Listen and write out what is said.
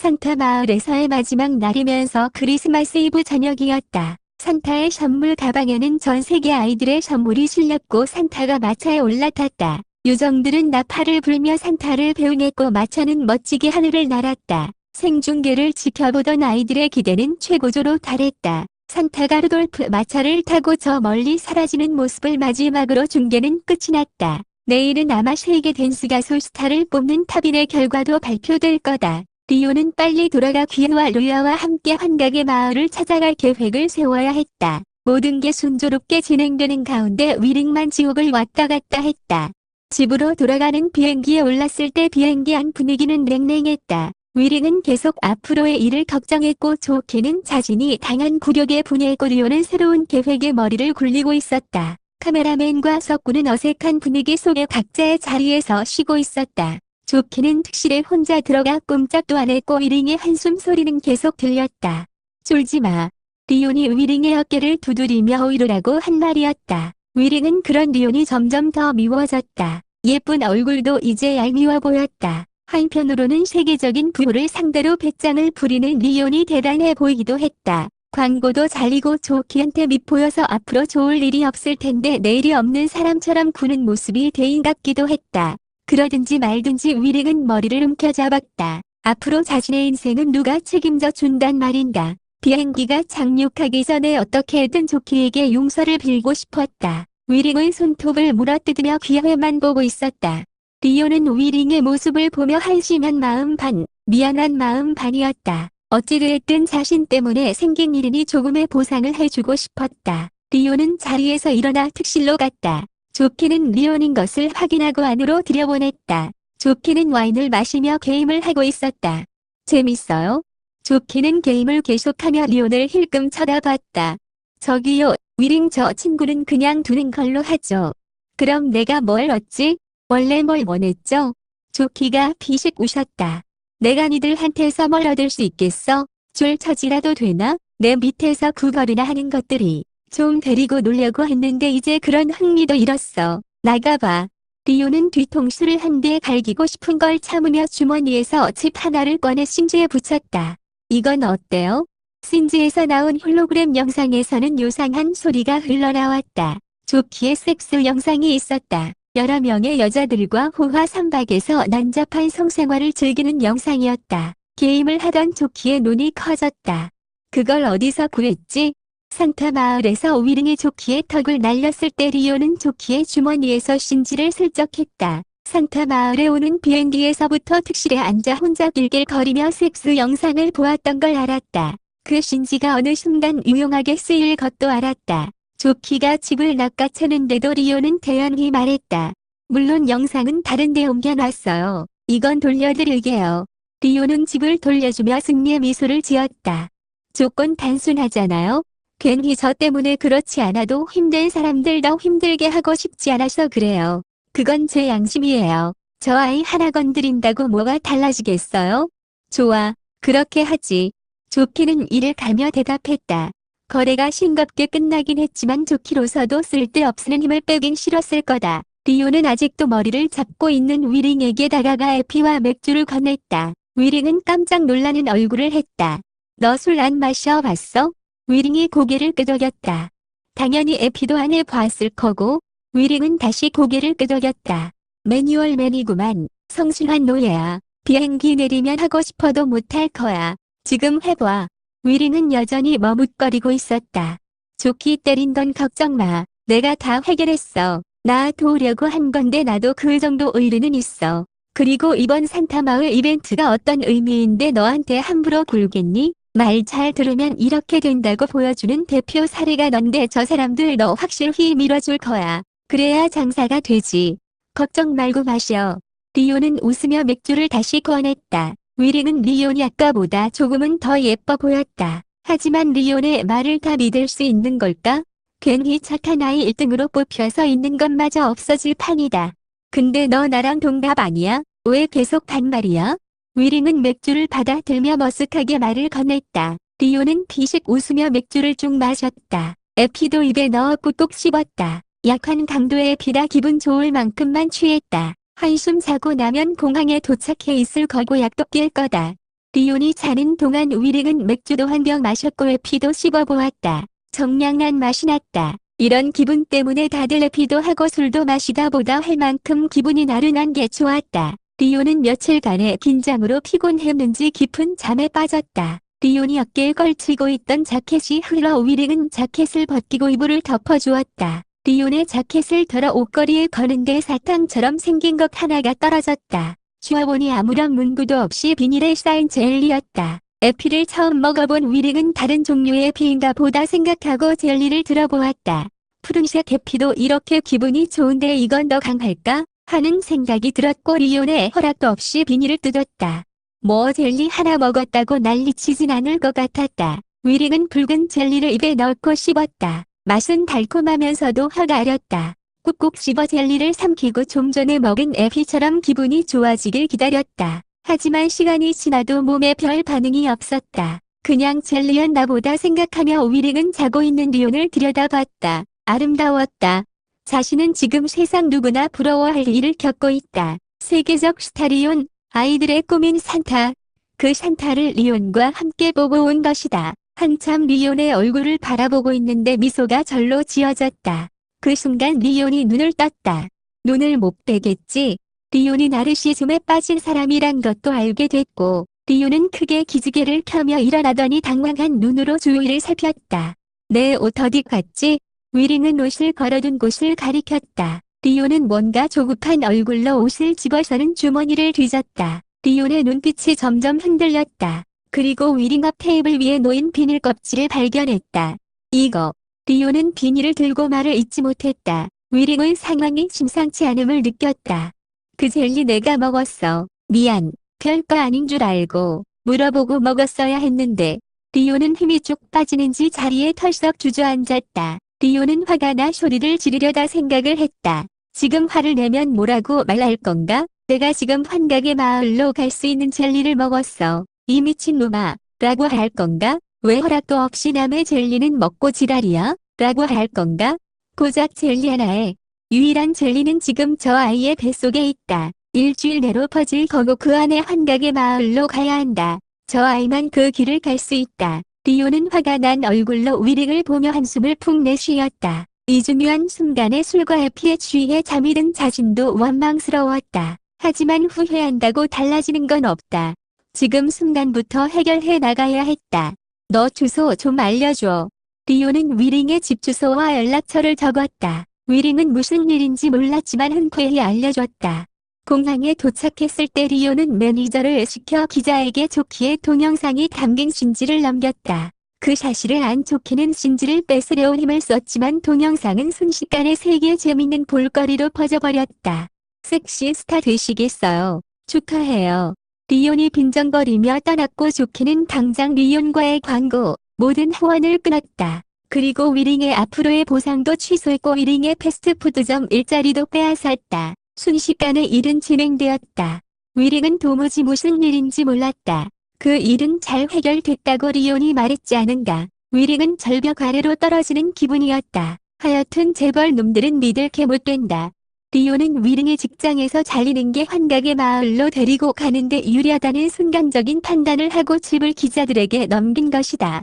산타 마을에서의 마지막 날이면서 크리스마스 이브 저녁이었다. 산타의 선물 가방에는 전 세계 아이들의 선물이 실렸고 산타가 마차에 올라탔다. 요정들은 나팔을 불며 산타를 배웅했고 마차는 멋지게 하늘을 날았다. 생중계를 지켜보던 아이들의 기대는 최고조로 달했다. 산타가 루돌프 마차를 타고 저 멀리 사라지는 모습을 마지막으로 중계는 끝이 났다. 내일은 아마 세계 댄스 가수 스타를 뽑는 탑인의 결과도 발표될 거다. 리오는 빨리 돌아가 귀여와 루야와 함께 환각의 마을을 찾아갈 계획을 세워야 했다. 모든 게 순조롭게 진행되는 가운데 위링만 지옥을 왔다 갔다 했다. 집으로 돌아가는 비행기에 올랐을 때 비행기 안 분위기는 냉랭했다. 위링은 계속 앞으로의 일을 걱정했고 좋게는 자신이 당한 굴욕에 분해했고 리오는 새로운 계획에 머리를 굴리고 있었다. 카메라맨과 석구는 어색한 분위기 속에 각자의 자리에서 쉬고 있었다. 좋게는 특실에 혼자 들어가 꼼짝도 안 했고 위링의 한숨 소리는 계속 들렸다. 졸지 마. 리온이 위링의 어깨를 두드리며 오이르라고 한 말이었다. 위링은 그런 리온이 점점 더 미워졌다. 예쁜 얼굴도 이제 얄미워 보였다. 한편으로는 세계적인 부호를 상대로 배짱을 부리는 리온이 대단해 보이기도 했다. 광고도 잘리고 조키한테 밉보여서 앞으로 좋을 일이 없을 텐데 내일이 없는 사람처럼 구는 모습이 대인 같기도 했다. 그러든지 말든지 위링은 머리를 움켜잡았다. 앞으로 자신의 인생은 누가 책임져 준단 말인가. 비행기가 착륙하기 전에 어떻게든 조키에게 용서를 빌고 싶었다. 위링은 손톱을 물어뜯으며 귀여해만 보고 있었다. 리오는 위링의 모습을 보며 한심한 마음 반, 미안한 마음 반이었다. 어찌됐든 자신 때문에 생긴 일이니 조금의 보상을 해주고 싶었다. 리오는 자리에서 일어나 특실로 갔다. 조키는 리온인 것을 확인하고 안으로 들여보냈다. 조키는 와인을 마시며 게임을 하고 있었다. 재밌어요? 조키는 게임을 계속하며 리온을 힐끔 쳐다봤다. 저기요, 위링 저 친구는 그냥 두는 걸로 하죠. 그럼 내가 뭘 얻지? 원래 뭘 원했죠? 조키가 피식 웃었다. 내가 니들한테서 뭘 얻을 수 있겠어? 줄 처지라도 되나? 내 밑에서 구걸이나 하는 것들이 좀 데리고 놀려고 했는데 이제 그런 흥미도 잃었어. 나가봐. 리오는 뒤통수를 한 대 갈기고 싶은 걸 참으며 주머니에서 칩 하나를 꺼내 신지에 붙였다. 이건 어때요? 신지에서 나온 홀로그램 영상에서는 요상한 소리가 흘러나왔다. 조키의 섹스 영상이 있었다. 여러 명의 여자들과 호화 삼박에서 난잡한 성생활을 즐기는 영상이었다. 게임을 하던 조키의 눈이 커졌다. 그걸 어디서 구했지? 산타 마을에서 위릉이 조키의 턱을 날렸을 때 리오는 조키의 주머니에서 신지를 슬쩍 했다. 산타 마을에 오는 비행기에서부터 특실에 앉아 혼자 길길거리며 섹스 영상을 보았던 걸 알았다. 그 신지가 어느 순간 유용하게 쓰일 것도 알았다. 조키가 집을 낚아채는데도 리오는 태연히 말했다. 물론 영상은 다른데 옮겨놨어요. 이건 돌려드릴게요. 리오는 집을 돌려주며 승리의 미소를 지었다. 조건 단순하잖아요. 괜히 저 때문에 그렇지 않아도 힘든 사람들 더 힘들게 하고 싶지 않아서 그래요. 그건 제 양심이에요. 저 아이 하나 건드린다고 뭐가 달라지겠어요? 좋아, 그렇게 하지. 조키는 이를 가며 대답했다. 거래가 싱겁게 끝나긴 했지만 조키로서도 쓸데없는 힘을 빼긴 싫었을 거다. 리오는 아직도 머리를 잡고 있는 위링에게 다가가 에피와 맥주를 건넸다. 위링은 깜짝 놀라는 얼굴을 했다. 너 술 안 마셔봤어? 위링이 고개를 끄덕였다. 당연히 에피도 안 해봤을 거고 위링은 다시 고개를 끄덕였다. 매뉴얼맨이구만. 성실한 노예야. 비행기 내리면 하고 싶어도 못할 거야. 지금 해봐. 위링은 여전히 머뭇거리고 있었다. 좋기 때린 건 걱정 마. 내가 다 해결했어. 나 도우려고 한 건데 나도 그 정도 의리는 있어. 그리고 이번 산타마을 이벤트가 어떤 의미인데 너한테 함부로 굴겠니? 말 잘 들으면 이렇게 된다고 보여주는 대표 사례가 넌데 저 사람들 너 확실히 밀어줄 거야. 그래야 장사가 되지. 걱정 말고 마셔. 리오는 웃으며 맥주를 다시 꺼냈다. 위링은 리온이 아까보다 조금은 더 예뻐 보였다. 하지만 리온의 말을 다 믿을 수 있는 걸까? 괜히 착한 아이 1등으로 뽑혀서 있는 것마저 없어질 판이다. 근데 너 나랑 동갑 아니야? 왜 계속 반말이야? 위링은 맥주를 받아 들며 머쓱하게 말을 건넸다. 리오는 피식 웃으며 맥주를 쭉 마셨다. 에피도 입에 넣어 꾹꾹 씹었다. 약한 강도의 에피라 기분 좋을 만큼만 취했다. 한숨 자고 나면 공항에 도착해 있을 거고 약도 낄 거다. 리온이 자는 동안 위릭은 맥주도 한 병 마셨고 에피도 씹어보았다. 정량난 맛이 났다. 이런 기분 때문에 다들 에피도 하고 술도 마시다 보다 할 만큼 기분이 나른한 게 좋았다. 리온은 며칠간의 긴장으로 피곤했는지 깊은 잠에 빠졌다. 리온이 어깨에 걸치고 있던 자켓이 흘러 위릭은 자켓을 벗기고 이불을 덮어주었다. 리온의 자켓을 덜어 옷걸이에 거는데 사탕처럼 생긴 것 하나가 떨어졌다. 주워보니 아무런 문구도 없이 비닐에 쌓인 젤리였다. 에피를 처음 먹어본 위릭은 다른 종류의 피인가 보다 생각하고 젤리를 들어보았다. 푸른색 에피도 이렇게 기분이 좋은데 이건 더 강할까? 하는 생각이 들었고 리온의 허락도 없이 비닐을 뜯었다. 뭐 젤리 하나 먹었다고 난리치진 않을 것 같았다. 위릭은 붉은 젤리를 입에 넣고 씹었다. 맛은 달콤하면서도 혀가 아렸다. 꾹꾹 씹어 젤리를 삼키고 좀 전에 먹은 에피처럼 기분이 좋아지길 기다렸다. 하지만 시간이 지나도 몸에 별 반응이 없었다. 그냥 젤리였나 보다 생각하며 위릭은 자고 있는 리온을 들여다봤다. 아름다웠다. 자신은 지금 세상 누구나 부러워할 일을 겪고 있다. 세계적 스타리온, 아이들의 꿈인 산타. 그 산타를 리온과 함께 보고 온 것이다. 한참 리온의 얼굴을 바라보고 있는데 미소가 절로 지어졌다. 그 순간 리온이 눈을 떴다. 눈을 못 빼겠지. 리온이 나르시즘에 빠진 사람이란 것도 알게 됐고, 리온은 크게 기지개를 켜며 일어나더니 당황한 눈으로 주위를 살폈다. 내 옷 어디 갔지? 위링은 옷을 걸어둔 곳을 가리켰다. 리온은 뭔가 조급한 얼굴로 옷을 집어서는 주머니를 뒤졌다. 리온의 눈빛이 점점 흔들렸다. 그리고 위링 앞 테이블 위에 놓인 비닐 껍질을 발견했다. 이거. 리온은 비닐을 들고 말을 잇지 못했다. 위링은 상황이 심상치 않음을 느꼈다. 그 젤리 내가 먹었어. 미안. 별거 아닌 줄 알고 물어보고 먹었어야 했는데 리오는 힘이 쭉 빠지는지 자리에 털썩 주저앉았다. 리오는 화가 나 소리를 지르려다 생각을 했다. 지금 화를 내면 뭐라고 말할 건가? 내가 지금 환각의 마을로 갈 수 있는 젤리를 먹었어. 이 미친놈아. 라고 할 건가? 왜 허락도 없이 남의 젤리는 먹고 지랄이야? 라고 할 건가? 고작 젤리 하나에 유일한 젤리는 지금 저 아이의 뱃속에 있다. 일주일 내로 퍼질 거고 그 안에 환각의 마을로 가야 한다. 저 아이만 그 길을 갈 수 있다. 리오는 화가 난 얼굴로 위릭을 보며 한숨을 푹 내쉬었다. 이 중요한 순간에 술과 해피에 취해 잠이 든 자신도 원망스러웠다. 하지만 후회한다고 달라지는 건 없다. 지금 순간부터 해결해 나가야 했다. 너 주소 좀 알려줘. 리오는 위링의 집 주소와 연락처를 적었다. 위링은 무슨 일인지 몰랐지만 흔쾌히 알려줬다. 공항에 도착했을 때 리오는 매니저를 시켜 기자에게 조키의 동영상이 담긴 신지를 넘겼다. 그 사실을 안 조키는 신지를 뺏으려 힘을 썼지만 동영상은 순식간에 세계 재밌는 볼거리로 퍼져버렸다. 섹시 스타 되시겠어요. 축하해요. 리온이 빈정거리며 떠났고 조키는 당장 리온과의 광고, 모든 후원을 끊었다. 그리고 위링의 앞으로의 보상도 취소했고 위링의 패스트푸드점 일자리도 빼앗았다. 순식간에 일은 진행되었다. 위링은 도무지 무슨 일인지 몰랐다. 그 일은 잘 해결됐다고 리온이 말했지 않은가. 위링은 절벽 아래로 떨어지는 기분이었다. 하여튼 재벌 놈들은 믿을 게 못된다. 리오는 위링의 직장에서 잘리는 게 환각의 마을로 데리고 가는데 유리하다는 순간적인 판단을 하고 집을 기자들에게 넘긴 것이다.